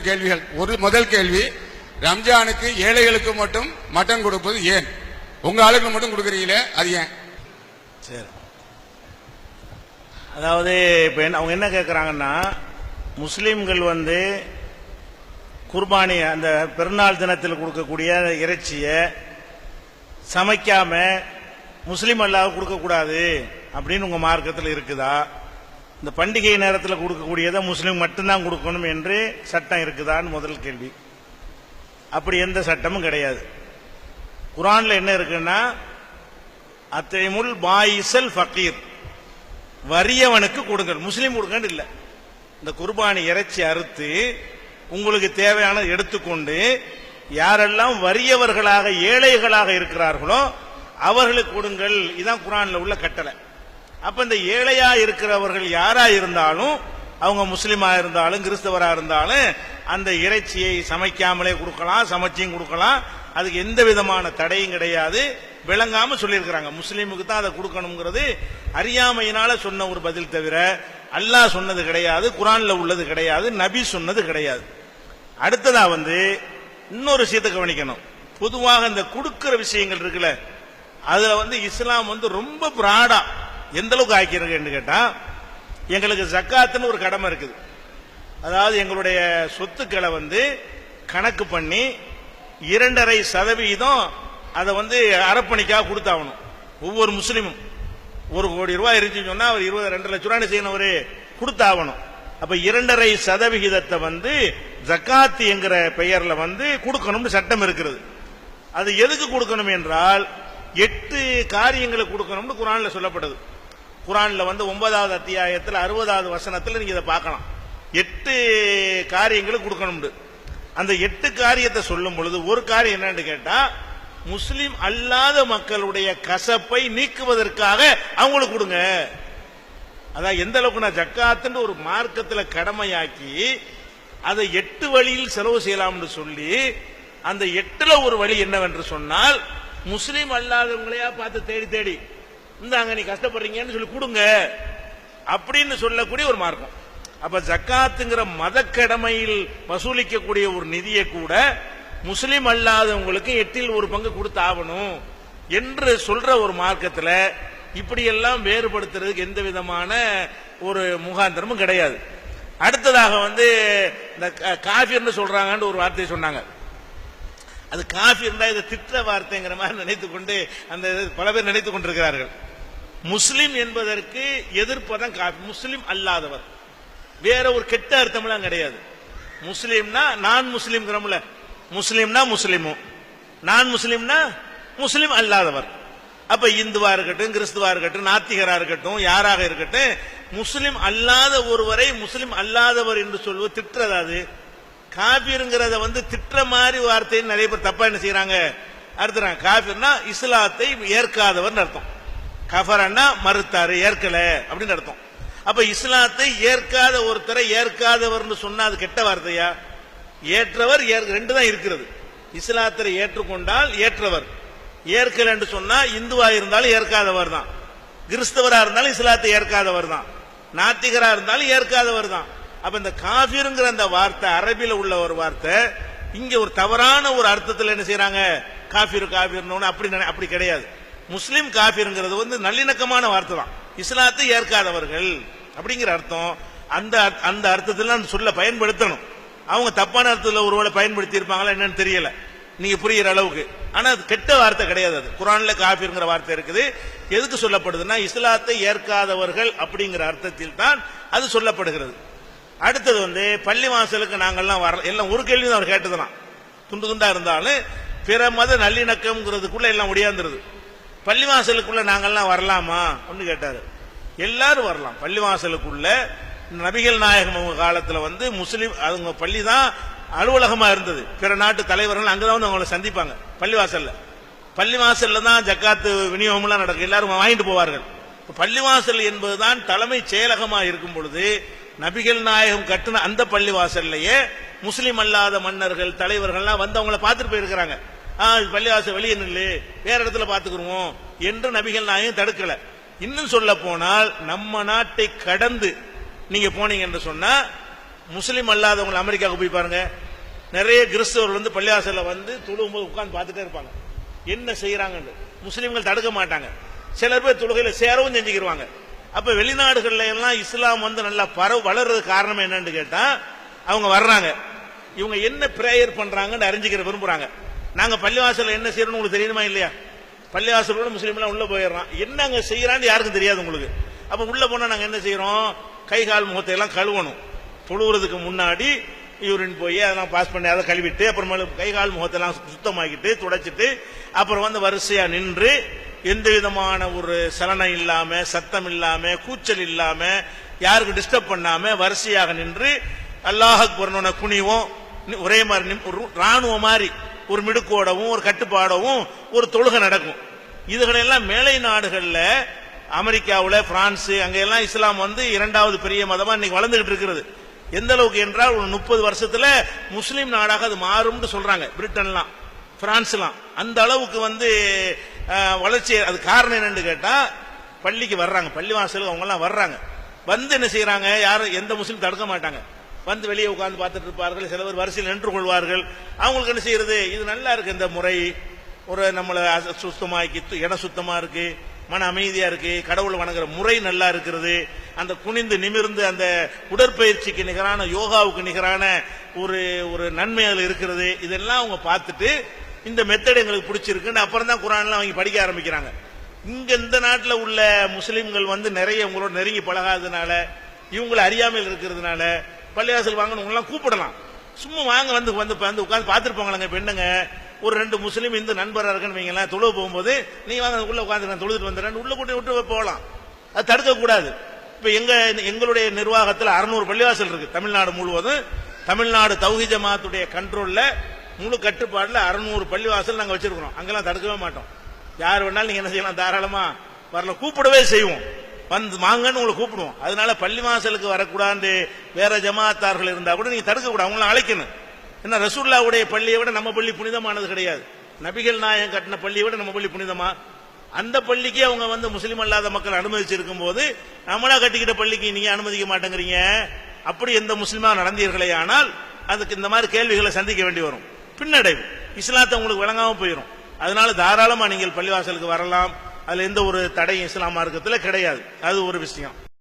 மூன்று கேள்விகள். ஒரு முதல் கேள்வி ரம்ஜானுக்கு ஏழைகளுக்கு மட்டும் மட்டன் கொடுப்பது ஏன்? உங்க ஆளுக்கு மட்டும் கொடுக்குறீங்களே அது ஏன்? சரி. அதாவது இப்போ என்ன அவங்க என்ன கேட்குறாங்கன்னா முஸ்லீம்கள் வந்து குர்பானி அந்த பெருநாள் தினத்தில் கொடுக்கக்கூடிய இறைச்சியை சமைக்காம முஸ்லீம் அல்லாத கொடுக்கக்கூடாது அப்படின்னு உங்கள் மார்க்கத்தில் இருக்குதா? இந்த பண்டிகை நேரத்தில் கொடுக்கக்கூடியதை முஸ்லீம் மட்டும்தான் கொடுக்கணும் என்று சட்டம் இருக்குதான்னு முதல் கேள்வி. அப்படி எந்த சட்டமும் கிடையாது. குரான்ல என்ன இருக்குன்னா அத்தைமுல் பாயிசல் ஃபக்கீர் வறியவனுக்கு கொடுங்கள். முஸ்லீம் கொடுங்கன்னு இல்லை. இந்த குர்பானி இறைச்சி அறுத்து உங்களுக்கு தேவையான எடுத்துக்கொண்டு யாரெல்லாம் வறியவர்களாக ஏழைகளாக இருக்கிறார்களோ அவர்களுக்கு கொடுங்கள். இதான் குரான்ல உள்ள கட்டளை. அப்ப இந்த ஏழையா இருக்கிறவர்கள் யாரா இருந்தாலும் அவங்க முஸ்லீமா இருந்தாலும் கிறிஸ்தவரா இருந்தாலும் அந்த இறைச்சியை சமைக்காமலே கொடுக்கலாம் சமைச்சியும் கொடுக்கலாம். அதுக்கு எந்த விதமான தடையும் கிடையாது. விளங்காம சொல்லியிருக்கிறாங்க. முஸ்லீமுக்கு தான் அதை கொடுக்கணுங்கிறது அறியாமையினால சொன்ன ஒரு பதில் தவிர அல்லாஹ் சொன்னது கிடையாது குரான்ல உள்ளது கிடையாது நபி சொன்னது கிடையாது. அடுத்ததா வந்து இன்னொரு விஷயத்தை கவனிக்கணும். பொதுவாக இந்த கொடுக்கிற விஷயங்கள் இருக்குல்ல அதுல வந்து இஸ்லாம் வந்து ரொம்ப பிராடா எந்த அளவுக்கு ஆக்கியிருக்குன்னு கேட்டா எங்களுக்கு ஜக்காத்துன்னு ஒரு கடமை இருக்குது. அதாவது எங்களுடைய சொத்துக்களை வந்து கணக்கு பண்ணி இரண்டரை சதவீதம் அதை வந்து அரப்பணிக்காக கொடுத்தாகணும். ஒவ்வொரு முஸ்லீமும். ஒரு கோடி ரூபாய் இருந்துச்சுன்னு சொன்னா அவர் இருபது ரெண்டு லட்ச ரூபாய் செய்யணும் கொடுத்தாகணும். அப்ப இரண்டரை சதவிகிதத்தை வந்து ஜக்காத்து என்கிற பெயர்ல வந்து கொடுக்கணும்னு சட்டம் இருக்கிறது. அது எதுக்கு கொடுக்கணும் என்றால் எட்டு காரியங்களை கொடுக்கணும்னு குரான்ல சொல்லப்படுது. குரான்ல வந்து ஒன்பதாவது அத்தியாயத்தில் அறுபதாவது வசனத்தில் நீங்க இதை பார்க்கலாம். எட்டு காரியங்களை கொடுக்கணும்னு. அந்த எட்டு காரியத்தை சொல்லும் பொழுது ஒரு காரியம் என்னன்னு கேட்டா முஸ்லிம் அல்லாத மக்களுடைய கசப்பை நீக்குவதற்காக அவங்களுக்கு கொடுங்க. அதான் எந்த அளவுக்கு நான் ஜக்காத்துன்னு ஒரு மார்க்கத்தில் கடமையாக்கி அதை எட்டு வழியில் செலவு செய்யலாம்னு சொல்லி அந்த எட்டுல ஒரு வழி என்னவென்று சொன்னால் முஸ்லீம் அல்லாதவங்களையா பார்த்து தேடி தேடி இந்தாங்க நீ கஷ்டப்படுறீங்கன்னு சொல்லி கொடுங்க. அப்படின்னு சொல்லக்கூடிய ஒரு மார்க்கம். அப்ப ஜக்காத்துங்கிற மத கடமையில் வசூலிக்கக்கூடிய ஒரு நிதியை கூட முஸ்லீம் அல்லாதவங்களுக்கு எட்டில் ஒரு பங்கு கொடுத்தாகணும் என்று சொல்ற ஒரு மார்க்கத்தில் இப்படியெல்லாம் வேறுபடுத்துறதுக்கு எந்த விதமான ஒரு முகாந்திரமும் கிடையாது. அடுத்ததாக வந்து இந்த காஃபிர்னு சொல்றாங்கன்னு ஒரு வார்த்தையை சொன்னாங்க. அது காஃபி இருந்தா இதை திட்ட வார்த்தைங்கிற மாதிரி நினைத்து கொண்டு அந்த பல பேர் நினைத்து கொண்டிருக்கிறார்கள் முஸ்லிம் என்பதற்கு எதிர்ப்பதான் காஃபி முஸ்லிம் அல்லாதவர். வேற ஒரு கெட்ட அர்த்தம்லாம் கிடையாது. முஸ்லீம்னா நான் முஸ்லிம்ங்கிறோம்ல. முஸ்லீம்னா முஸ்லீமும் நான் முஸ்லீம்னா முஸ்லீம் அல்லாதவர். அப்ப இந்துவா இருக்கட்டும் கிறிஸ்துவா இருக்கட்டும் நாத்திகரா இருக்கட்டும் யாராக இருக்கட்டும் முஸ்லிம் அல்லாத ஒருவரை முஸ்லிம் அல்லாதவர் என்று சொல்வது திட்டுறது அது? காபிருங்கிறத வந்து திட்டுற மாதிரி வார்த்தையை நிறைய பேர் தப்பா என்ன செய்யறாங்க அர்த்தம் காபிர்னா இஸ்லாத்தை ஏற்காதவர் அர்த்தம். கஃபரன்னா மறுத்தாரு ஏற்கல அப்படின்னு அர்த்தம். அப்ப இஸ்லாத்தை ஏற்காத ஒருத்தரை ஏற்காதவர்னு சொன்னா அது கெட்ட வார்த்தையா? ஏற்றவர் ரெண்டு தான் இருக்கிறது. இஸ்லாத்தை ஏற்றுக்கொண்டால் ஏற்றவர். ஏற்கல என்று சொன்னா இந்துவா இருந்தாலும் ஏற்காதவர் தான். கிறிஸ்தவரா இருந்தாலும் இஸ்லாத்தை ஏற்காதவர் தான். நாத்திகரா இருந்தாலும் ஏற்காதவர் தான். அப்ப இந்த காபிருங்கிற அந்த வார்த்தை அரபில உள்ள ஒரு வார்த்தை இங்க ஒரு தவறான ஒரு அர்த்தத்தில் என்ன செய்யறாங்க காபிர் காபிர்னு அப்படி அப்படி கிடையாது. முஸ்லிம் காபிருங்கிறது வந்து நல்லிணக்கமான வார்த்தை தான். இஸ்லாத்தை ஏற்காதவர்கள். அப்படிங்கிற அர்த்தம். அந்த அந்த அர்த்தத்தில் அந்த சொல்ல பயன்படுத்தணும். அவங்க தப்பான அர்த்தத்தில் ஒருவேளை பயன்படுத்தி இருப்பாங்களா என்னன்னு தெரியல. நீங்க புரியுற அளவுக்கு. ஆனா அது கெட்ட வார்த்தை கிடையாது அது. குரான்ல காபிருங்கிற வார்த்தை இருக்குது. எதுக்கு சொல்லப்படுதுன்னா இஸ்லாத்தை ஏற்காதவர்கள் அப்படிங்கிற அர்த்தத்தில் தான் அது சொல்லப்படுகிறது. அடுத்தது வந்து பள்ளி வாசலுக்கு நாங்கள்லாம் வர எல்லாம் ஒரு கேள்வி தான் அவர் கேட்டதுலாம் துண்டு துண்டா இருந்தாலும் பிற மத நல்லிணக்கம்ங்கிறதுக்குள்ள எல்லாம் முடியாந்துருது பள்ளிவாசலுக்குள்ள நாங்கள்லாம் வரலாமா? ஒன்று கேட்டாரு. எல்லாரும் வரலாம். பள்ளிவாசலுக்குள்ள நபிகள் நாயகம் அவங்க காலத்தில் வந்து முஸ்லீம் அவங்க பள்ளி தான் அலுவலகமாக இருந்தது. பிற நாட்டு தலைவர்கள் அங்கதான் வந்து அவங்கள சந்திப்பாங்க பள்ளிவாசலில். பள்ளிவாசலில் தான் ஜக்காத்து விநியோகம்லாம் நடக்கும். எல்லாரும் வாங்கிட்டு போவார்கள். பள்ளிவாசல் என்பதுதான் தலைமை செயலகமாக இருக்கும் பொழுது நபிகள் நாயகம் கட்டின அந்த பள்ளிவாசல்லையே முஸ்லீம் அல்லாத மன்னர்கள் தலைவர்கள்லாம் வந்து அவங்கள பார்த்துட்டு போயிருக்கிறாங்க. ஆ பள்ளிவாசல் வெளியே நில்லு. வேற இடத்துல பார்த்துக்குருவோம் என்று நபிகள் நாயகம் தடுக்கல. இன்னும் சொல்ல போனால் நம்ம நாட்டை கடந்து நீங்க போனீங்க என்று சொன்னா முஸ்லீம் அல்லாதவங்க அமெரிக்காவுக்கு போய் பாருங்க. நிறைய கிறிஸ்தவர்கள் வந்து பள்ளிவாசல வந்து தொழுகும்போது உட்கார்ந்து பார்த்துட்டே இருப்பாங்க. என்ன செய்யறாங்கன்னு முஸ்லீம்கள் தடுக்க மாட்டாங்க. சிலர் பேர் தொழுகையில சேரவும் செஞ்சுக்கிடுவாங்க அப்ப வெளிநாடுகள்ல எல்லாம் இஸ்லாம் வந்து நல்லா பரவ வளர்றது காரணம் என்னன்னு கேட்டா அவங்க வர்றாங்க. இவங்க என்ன பிரேயர் பண்றாங்கன்னு அறிஞ்சுக்கிற விரும்புறாங்க. நாங்க பள்ளிவாசல்ல என்ன செய்யறோம்னு உங்களுக்கு தெரியுமா இல்லையா? பள்ளிவாசலோட முஸ்லீம் எல்லாம் உள்ள போயிடுறான். என்ன அங்க செய்யறான்னு யாருக்கும் தெரியாது உங்களுக்கு. அப்ப உள்ள போனா நாங்க என்ன செய்யறோம்? கை கால் முகத்தை எல்லாம் கழுவணும். தொழுவுறதுக்கு முன்னாடி யூரின் போய் அதெல்லாம் பாஸ் பண்ணி அதை கழுவிட்டு அப்புறமேல கை கால் முகத்தெல்லாம் சுத்தமாக்கிட்டு துடைச்சிட்டு அப்புறம் வந்து வரிசையா நின்று எந்த விதமான ஒரு சலனம் இல்லாம சத்தம் இல்லாம கூச்சல் இல்லாம யாருக்கு டிஸ்டர்ப் பண்ணாம வரிசையாக நின்று அல்லாஹ் அக்பர்னு குனிவும். ஒரே மாதிரி ஒரு ராணுவ மாதிரி. ஒரு மிடுக்கோடவும் ஒரு கட்டுப்பாடவும் ஒரு தொழுகை நடக்கும். இதுகளெல்லாம் மேலை நாடுகளில் அமெரிக்காவில் பிரான்ஸு அங்கெல்லாம் இஸ்லாம் வந்து இரண்டாவது பெரிய மதமாக இன்னைக்கு வளர்ந்துகிட்டு இருக்கிறது. எந்த அளவுக்கு என்றால் ஒரு முப்பது வருஷத்துல முஸ்லீம் நாடாக அது மாறும்னு சொல்றாங்க. பிரிட்டன்லாம் பிரான்ஸ்லாம் அந்த அளவுக்கு வந்து வளர்ச்சி அது காரணம் என்னன்னு கேட்டா பள்ளிக்கு வர்றாங்க. பள்ளிவாசலுக்கு அவங்க அவங்கெல்லாம் வர்றாங்க. வந்து என்ன செய்யறாங்க யாரும் எந்த முஸ்லீம் தடுக்க மாட்டாங்க. வந்து வெளியே உட்கார்ந்து பார்த்துட்டு இருப்பார்கள். சிலவர் வரிசையில் நின்று கொள்வார்கள். அவங்களுக்கு என்ன செய்யறது? இது நல்லா இருக்கு இந்த முறை. ஒரு நம்மளை சுத்தமாக்கி இடம் சுத்தமா இருக்கு. மன அமைதியா இருக்கு. கடவுள் வணங்குற முறை நல்லா இருக்கிறது. அந்த குனிந்து நிமிர்ந்து அந்த உடற்பயிற்சிக்கு நிகரான யோகாவுக்கு நிகரான ஒரு ஒரு நன்மை அதில் இருக்கிறது. இதெல்லாம் அவங்க பார்த்துட்டு இந்த மெத்தட் எங்களுக்கு பிடிச்சிருக்குன்னு அப்புறம் தான் குரான்லாம் அவங்க படிக்க ஆரம்பிக்கிறாங்க. இங்க இந்த நாட்டில் உள்ள முஸ்லிம்கள் வந்து நிறைய உங்களோட நெருங்கி பழகாததுனால இவங்களை அறியாமல் இருக்கிறதுனால பள்ளிவாசல் வாங்கணும் உங்களெல்லாம் கூப்பிடலாம். சும்மா வாங்க வந்து வந்து வந்து உட்காந்து பார்த்துருப்பாங்களங்க பெண்ணுங்க. ஒரு ரெண்டு முஸ்லீம் இந்து நண்பராக இருக்குன்னு வைங்களேன் தொழுவு போகும்போது நீ வாங்க உள்ள உட்காந்து நான் தொழுதுட்டு வந்துடுறேன் உள்ள கூட்டி விட்டு போகலாம். அது தடுக்க கூடாது எங்கள் எங்க எங்களுடைய நிர்வாகத்தில் அறுநூறு பள்ளிவாசல் இருக்கு தமிழ்நாடு முழுவதும். தமிழ்நாடு தௌஹி ஜமாத்துடைய கண்ட்ரோல்ல முழு கட்டுப்பாடுல அறுநூறு பள்ளிவாசல் நாங்கள் வச்சிருக்கிறோம். அங்கெல்லாம் தடுக்கவே மாட்டோம். யார் வேணாலும் நீங்க என்ன செய்யலாம் தாராளமா வரல கூப்பிடவே செய்வோம். வந்து வாங்கன்னு உங்களை கூப்பிடுவோம். அதனால பள்ளி வாசலுக்கு வரக்கூடாது வேற ஜமாத்தார்கள் இருந்தா கூட நீங்க தடுக்கக்கூடாது அவங்கள அழைக்கணும். என்ன ரசூல்லாவுடைய பள்ளியை விட நம்ம பள்ளி புனிதமானது கிடையாது. நபிகள் நாயகம் கட்டின பள்ளியை விட நம்ம பள்ளி புனிதமா? அந்த பள்ளிக்கு அவங்க வந்து முஸ்லீம் அல்லாத மக்கள் அனுமதிச்சிருக்கும் போது நம்மளா கட்டிக்கிட்ட பள்ளிக்கு நீங்க அனுமதிக்க மாட்டேங்கிறீங்க. அப்படி எந்த முஸ்லீமா நடந்தீர்களே ஆனால் அதுக்கு இந்த மாதிரி கேள்விகளை சந்திக்க வேண்டி வரும். பின்னடைவு. இஸ்லாத்தை உங்களுக்கு விளங்காம போயிடும் அதனால தாராளமா நீங்கள் பள்ளிவாசலுக்கு வரலாம். அதுல எந்த ஒரு தடையும் இஸ்லாம் மார்க்கத்தில் கிடையாது. அது ஒரு விஷயம்.